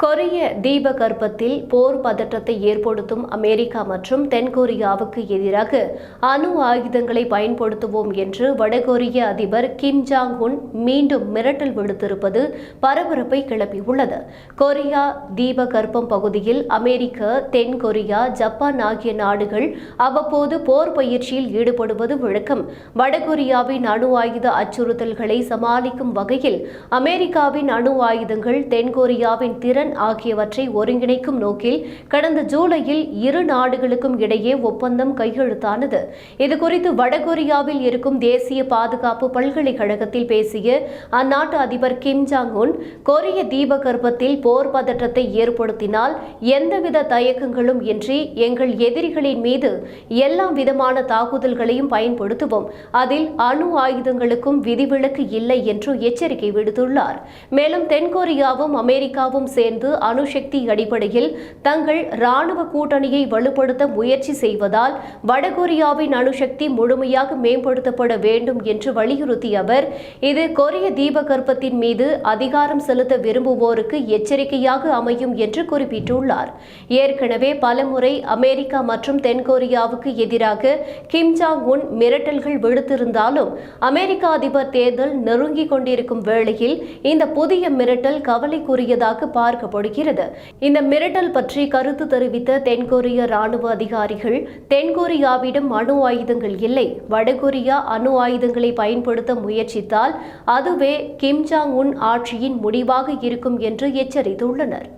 கொரிய தீபகற்பத்தில் போர் பதற்றத்தை ஏற்படுத்தும் அமெரிக்கா மற்றும் தென்கொரியாவுக்கு எதிராக அணு ஆயுதங்களை பயன்படுத்துவோம் என்று வடகொரிய அதிபர் கிம் ஜாங் உன் மீண்டும் மிரட்டல் விடுத்திருப்பது பரபரப்பை கிளப்பியுள்ளது. கொரியா தீபகற்பம் பகுதியில் அமெரிக்க தென்கொரியா ஜப்பான் ஆகிய நாடுகள் அவ்வப்போது போர் பயிற்சியில் ஈடுபடுவது வழக்கம். வடகொரியாவின் அணு ஆயுத அச்சுறுத்தல்களை சமாளிக்கும் வகையில் அமெரிக்காவின் அணு ஆயுதங்கள் தென்கொரியாவின் திறன் திறன் ஆகியவற்றை ஒருங்கிணைக்கும் நோக்கில் கடந்த ஜூலையில் இரு நாடுகளுக்கும் இடையே ஒப்பந்தம் கையெழுத்தானது. இதுகுறித்து வடகொரியாவில் இருக்கும் தேசிய பாதுகாப்பு பல்கலைக்கழகத்தில் பேசிய அந்நாட்டு அதிபர் கிம் ஜாங் உன் கொரிய தீபகற்பத்தில் போர் பதற்றத்தை ஏற்படுத்தினால் எந்தவித தயக்கங்களும் இன்றி எங்கள் எதிரிகளின் மீது எல்லா விதமான தாக்குதல்களையும் பயன்படுத்துவோம். அதில் அணு ஆயுதங்களுக்கும் விதிவிலக்கு இல்லை என்று எச்சரிக்கை விடுத்துள்ளார். மேலும் தென்கொரியாவும் அமெரிக்காவும் சேர்ந்து அணுசக்தி அடிப்படையில் தங்கள் ராணுவ கூட்டணியை வலுப்படுத்த முயற்சி செய்வதால் வடகொரியாவின் அணுசக்தி முழுமையாக மேம்படுத்தப்பட வேண்டும் என்று வலியுறுத்திய அவர் இது கொரிய தீபகற்பத்தின் மீது அதிகாரம் செலுத்த விரும்புவோருக்கு எச்சரிக்கையாக அமையும் என்று குறிப்பிட்டுள்ளார். ஏற்கனவே பலமுறை அமெரிக்கா மற்றும் தென்கொரியாவுக்கு எதிராக கிம் ஜாங் உன் மிரட்டல்கள் விடுத்திருந்தாலும் அமெரிக்க அதிபர் தேர்தல் நெருங்கிக் கொண்டிருக்கும் வேளையில் இந்த புதிய மிரட்டல் கவலைக்குரியதாக பார்க்க பார்க்கப்படுகிறது இந்த மிரட்டல் பற்றி கருத்து தெரிவித்த தென்கொரிய ராணுவ அதிகாரிகள் தென்கொரியாவிடம் அணு ஆயுதங்கள் இல்லை வடகொரியா அணு ஆயுதங்களை பயன்படுத்த முயற்சித்தால் அதுவே கிம் ஜாங் உன் ஆட்சியின் முடிவாக இருக்கும் என்று எச்சரித்துள்ளனர்.